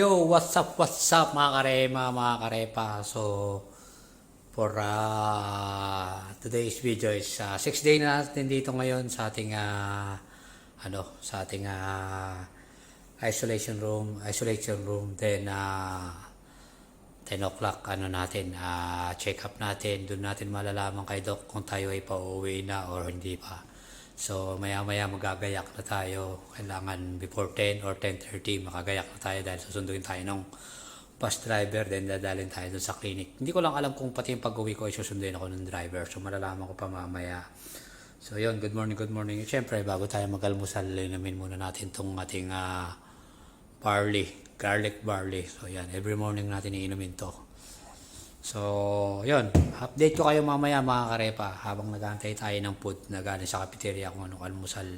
Yo, what's up, what's up mga karema, mga karepa. So, for uh, today's video is uh, 6 day na natin dito ngayon sa ating uh, ano, sa ating uh, isolation room, isolation room. Then, uh, 10 o'clock ano natin, uh, check up natin. Doon natin malalaman kay Doc kung tayo ay pauwi na or hindi pa. So maya maya magagayak na tayo. Kailangan before 10 or 10.30 makagayak na tayo dahil susunduin tayo ng bus driver then dadalhin tayo dun sa clinic. Hindi ko lang alam kung pati yung pag-uwi ko ay susunduin ako ng driver. So malalaman ko pa mamaya. So yun, good morning, good morning. Siyempre bago tayo mag-almusal, inumin muna natin tong ating ah, barley, garlic barley. So yan, every morning natin iinumin to. So, yun. Update ko kayo mamaya mga karepa habang nag-aantay tayo ng food na galing sa cafeteria kung anong almusal.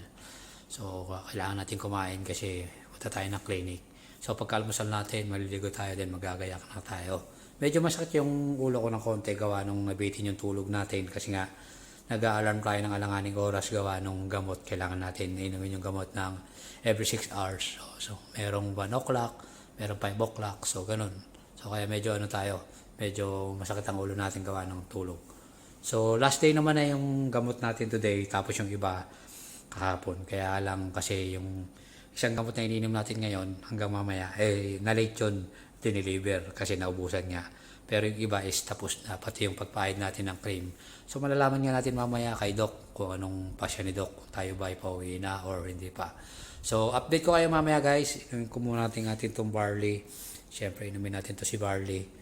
So, kailangan natin kumain kasi punta tayo ng clinic. So, pagka-almusal natin, maliligo tayo din, magagayak na tayo. Medyo masakit yung ulo ko ng konti gawa nung nabitin yung tulog natin kasi nga nag-a-alarm tayo ng alanganing oras gawa nung gamot. Kailangan natin inumin yung gamot ng every 6 hours. So, so merong 1 o'clock, merong 5 o'clock, so ganun. So, kaya medyo ano tayo, medyo masakit ang ulo natin gawa ng tulog. So, last day naman na yung gamot natin today, tapos yung iba kahapon. Kaya lang kasi yung isang gamot na ininom natin ngayon hanggang mamaya, eh, na-late yun dineliver kasi naubusan nga. Pero yung iba is tapos na, pati yung pagpahid natin ng cream. So, malalaman nga natin mamaya kay Doc kung anong pasya ni Doc, kung tayo ba ay pauwi na or hindi pa. So, update ko kayo mamaya guys. Muna natin natin itong barley. Siyempre, inumin natin to si barley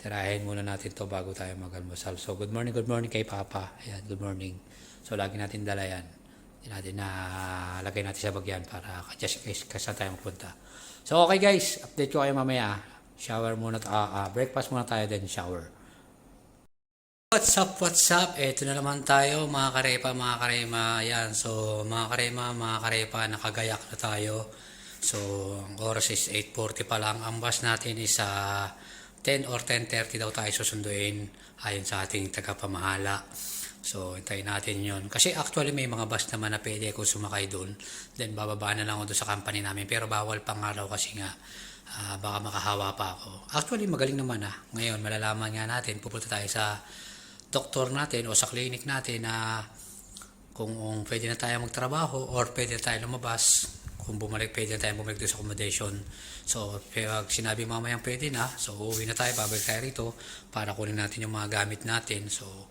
tirahin muna natin to bago tayo mag-almusal. So, good morning, good morning kay Papa. Ayan, good morning. So, lagi natin dala yan. Hindi natin na lagay natin sa bagyan para just case kasi tayo magpunta. So, okay guys, update ko kayo mamaya. Shower muna, ah ah, breakfast muna tayo, then shower. What's up, what's up? Ito na naman tayo, mga karepa, mga karema. Ayan, so mga karema, mga karepa, nakagayak na tayo. So, ang oras is 8.40 pa lang. Ang bus natin is sa 10 or 10.30 daw tayo susunduin ayon sa ating tagapamahala. So, hintayin natin yon Kasi actually may mga bus naman na pwede kung sumakay doon. Then, bababa na lang ako doon sa company namin. Pero bawal pang araw kasi nga ah, baka makahawa pa ako. Actually, magaling naman ah. Ngayon, malalaman nga natin, pupunta tayo sa doktor natin o sa clinic natin na kung um, pwede na tayo magtrabaho or pwede na tayo lumabas kung bumalik pwede na tayo bumalik doon sa accommodation. So pag sinabi mamayang pwede na so uuwi na tayo babalik tayo rito para kunin natin yung mga gamit natin. So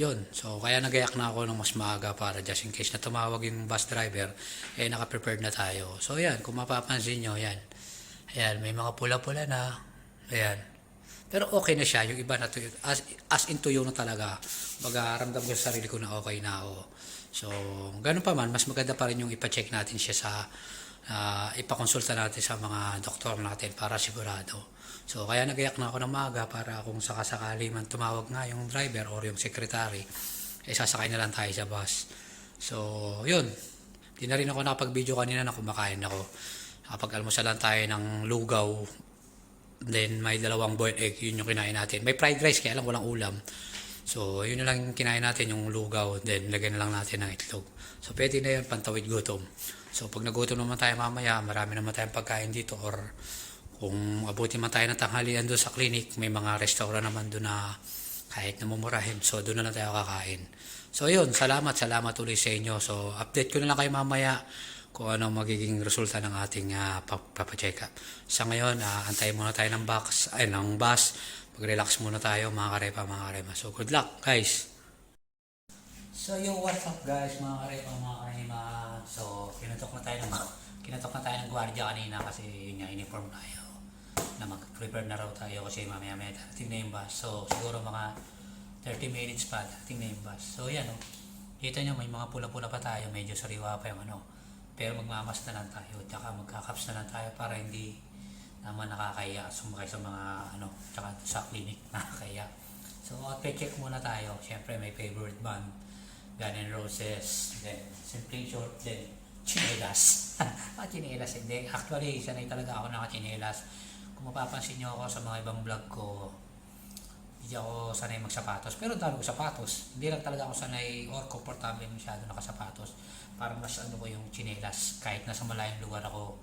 yun. So kaya nagayak na ako ng mas maaga para just in case na tumawag yung bus driver eh naka-prepared na tayo. So yan. Kung mapapansin nyo yan. Ayan may mga pula-pula na. Ayan pero okay na siya, yung iba na tuyo, as, as in tuyo na talaga. Magaramdam ko sa sarili ko na okay na ako. So, ganun pa man, mas maganda pa rin yung ipacheck natin siya sa, uh, ipakonsulta natin sa mga doktor natin para sigurado. So, kaya nagayak na ako ng maaga para kung sakasakali man tumawag nga yung driver or yung secretary, eh sasakay na lang tayo sa bus. So, yun. Di na rin ako nakapag-video kanina na kumakain ako. Nakapag-almusal lang tayo ng lugaw, Then may dalawang boiled egg, yun yung kinain natin. May fried rice kaya lang walang ulam. So yun na lang kinain natin, yung lugaw. Then lagyan na lang natin ng itlog. So pwede na yun, pantawid gutom. So pag nagutom naman tayo mamaya, marami naman tayong pagkain dito. Or kung abuti man tayo ng tanghalian doon sa clinic, may mga restaurant naman doon na kahit na mumurahin. So doon na lang tayo kakain. So yun, salamat, salamat ulit sa inyo. So update ko na lang kayo mamaya kung ano magiging resulta ng ating uh, papacheck up. Sa ngayon, uh, antayin muna tayo ng box, ay, ng bus. Mag-relax muna tayo, mga karepa, mga karepa. So, good luck, guys! So, yung what's up, guys, mga karepa, mga karepa. So, kinatok na tayo ng, kinatok na tayo ng gwardiya kanina kasi yun nga, uniform tayo. Na mag-prepare na raw tayo kasi mamaya may darating na yung bus. So, siguro mga 30 minutes pa, darating na yung bus. So, yan, oh. Kita nyo, may mga pula-pula pa tayo. Medyo sariwa pa yung ano pero magmamas na lang tayo, tsaka magkakaps na lang tayo para hindi naman nakakaya sumakay sa mga ano, tsaka sa clinic nakakaya. So, outfit check muna tayo. Siyempre, may favorite band. Gun N' Roses, then Simply Short, then chinelas. ah, chinelas, hindi. Actually, sanay talaga ako naka-chinelas. Kung mapapansin nyo ako sa mga ibang vlog ko, hindi ako sanay magsapatos. Pero dami ko sapatos. Hindi lang talaga ako sanay or komportable masyado nakasapatos. Parang mas ano ko yung chinelas. Kahit nasa malayong lugar ako,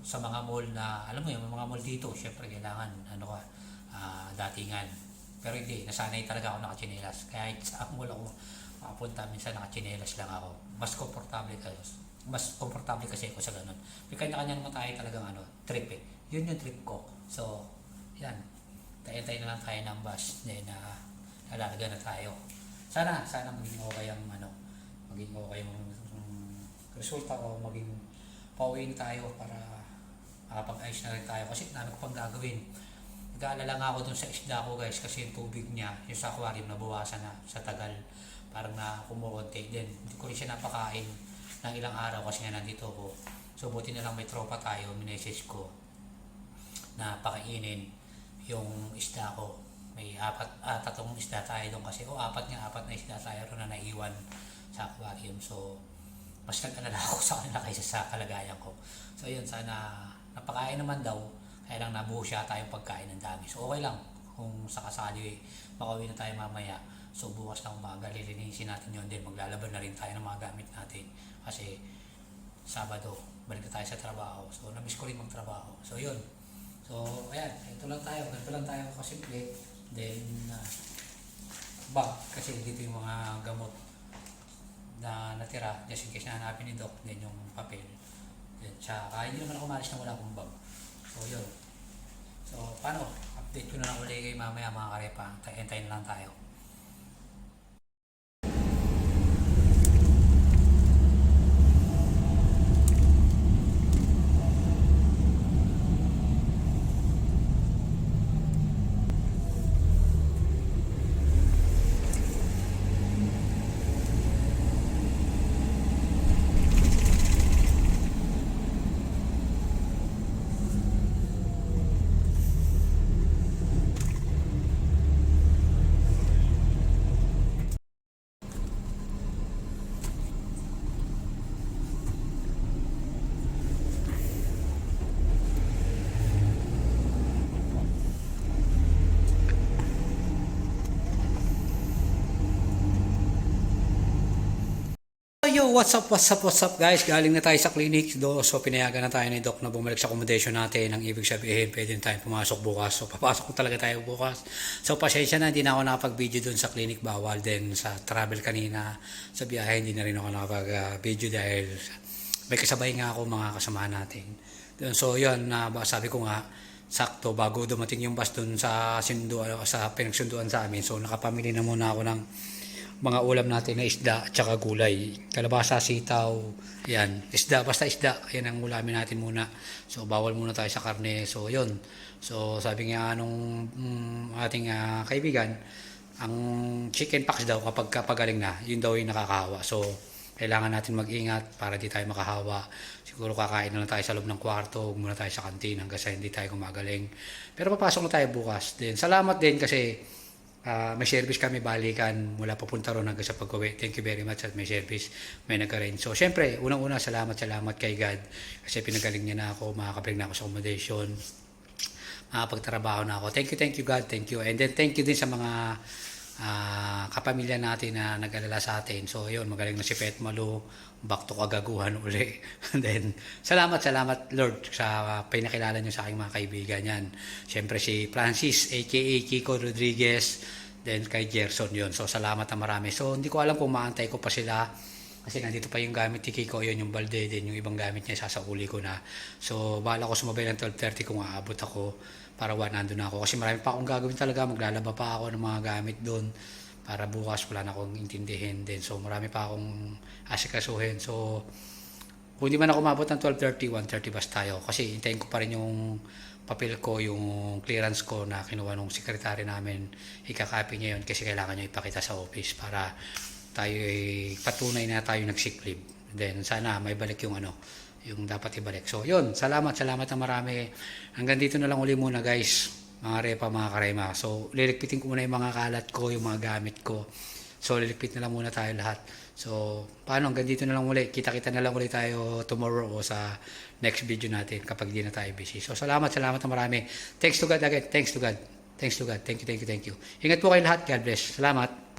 sa mga mall na, alam mo yun, mga mall dito, syempre kailangan, ano ka, ah, datingan. Pero hindi, nasanay talaga ako nakachinelas. Kaya sa mall ako makapunta, minsan nakachinelas lang ako. Mas komportable kayo. Mas komportable kasi ako sa ganun. May kanya-kanya naman tayo talagang ano, trip eh. Yun yung trip ko. So, yan. Tayo-tayo na lang tayo ng bus. Then, uh, nalalaga na tayo. Sana, sana maging okay ang ano, maging okay um, resulta ko, maging pauwi tayo para makapag-ayos na rin tayo. Kasi dami ko pang gagawin. Nag-aalala nga ako dun sa isda ko guys kasi yung tubig niya, yung sa aquarium nabawasan na sa tagal. Parang na kumukunti. Then, hindi ko rin siya napakain ng ilang araw kasi nga nandito ako. So, buti na lang may tropa tayo, minessage ko na pakainin yung isda ko. May apat, ah, tatlong isda tayo doon kasi, o apat nga, apat na isda tayo ron na naiwan sa aquarium. So, mas nag-alala ako sa kanila kaysa sa kalagayan ko. So, yun, sana napakain naman daw, kaya lang nabuo siya tayong pagkain ng dami. So, okay lang kung sakasali makauwi na tayo mamaya. So, bukas na umaga, lilinisin natin yun din. Maglalaban na rin tayo ng mga gamit natin. Kasi, Sabado, balik na tayo sa trabaho. So, namiss ko rin magtrabaho. So, yun. So, ayan. Ito lang tayo. Ganito lang tayo kasimple. Then, uh, bag. Kasi dito yung mga gamot na natira. Just in case na ni Doc. Then, yung papel. Then, tsaka, hindi naman ako umalis na wala akong bag. So, yun. So, paano? Update ko na lang ulit kay mamaya mga karepa. Na lang tayo. Yo, what's up, what's up, what's up guys? Galing na tayo sa clinic. Do, so pinayagan na tayo ni Doc na bumalik sa accommodation natin. Ang ibig sabihin, pwede na tayo pumasok bukas. So papasok ko talaga tayo bukas. So pasensya na, hindi na ako nakapag-video dun sa clinic. Bawal din sa travel kanina. Sa biyahe, hindi na rin ako nakapag-video dahil may kasabay nga ako mga kasama natin. So yun, na sabi ko nga, sakto bago dumating yung bus dun sa sinduan, sa pinagsunduan sa amin. So nakapamili na muna ako ng mga ulam natin na isda at saka gulay. Kalabasa, sitaw, yan. Isda, basta isda. Yan ang ulamin natin muna. So, bawal muna tayo sa karne. So, yun. So, sabi nga nung mm, ating ah, kaibigan, ang chicken pox daw kapag kapagaling na, yun daw yung nakakahawa. So, kailangan natin mag-ingat para di tayo makahawa. Siguro kakain na lang tayo sa loob ng kwarto, huwag muna tayo sa kantin hanggang sa hindi tayo gumagaling. Pero papasok na tayo bukas din. Salamat din kasi Ah, may service kami balikan mula papunta ron hanggang sa pag-uwi. Thank you very much at may service may nag-arrange. So, syempre, unang-una, salamat, salamat kay God kasi pinagaling niya na ako, makakabring na ako sa accommodation, makapagtrabaho na ako. Thank you, thank you God, thank you. And then, thank you din sa mga ah, kapamilya natin na nag-alala sa atin. So, yun, magaling na si Pet Malu, back to kagaguhan uli. And then, salamat, salamat Lord sa pinakilala niyo sa aking mga kaibigan yan. Siyempre si Francis, aka Kiko Rodriguez, then kay Gerson yon So, salamat na marami. So, hindi ko alam kung maantay ko pa sila kasi nandito pa yung gamit ni Kiko, yun yung balde din, yung ibang gamit niya, sasauli ko na. So, bahala ko sumabay ng 12.30 kung aabot ako para one nandun na ako. Kasi marami pa akong gagawin talaga, maglalaba pa ako ng mga gamit doon para bukas wala na akong intindihin din. So, marami pa akong asikasuhin. So, kung hindi man ako umabot ng 12.30, 1.30 bus tayo. Kasi hintayin ko pa rin yung papel ko, yung clearance ko na kinuha nung sekretary namin. Ikakopy niya yun kasi kailangan niya ipakita sa office para tayo ay patunay na tayo nag-sick leave. Then sana may balik yung ano, yung dapat ibalik. So yun, salamat, salamat na marami. Hanggang dito na lang uli muna guys, mga repa, mga karema. So lilikpitin ko muna yung mga kalat ko, yung mga gamit ko. So lilikpit na lang muna tayo lahat. So paano, hanggang dito na lang uli. Kita-kita na lang uli tayo tomorrow o sa next video natin kapag di na tayo busy. So salamat, salamat na marami. Thanks to God again. Thanks to God. Thanks to God. Thank you, thank you, thank you. Ingat po kayo lahat. God bless. Salamat.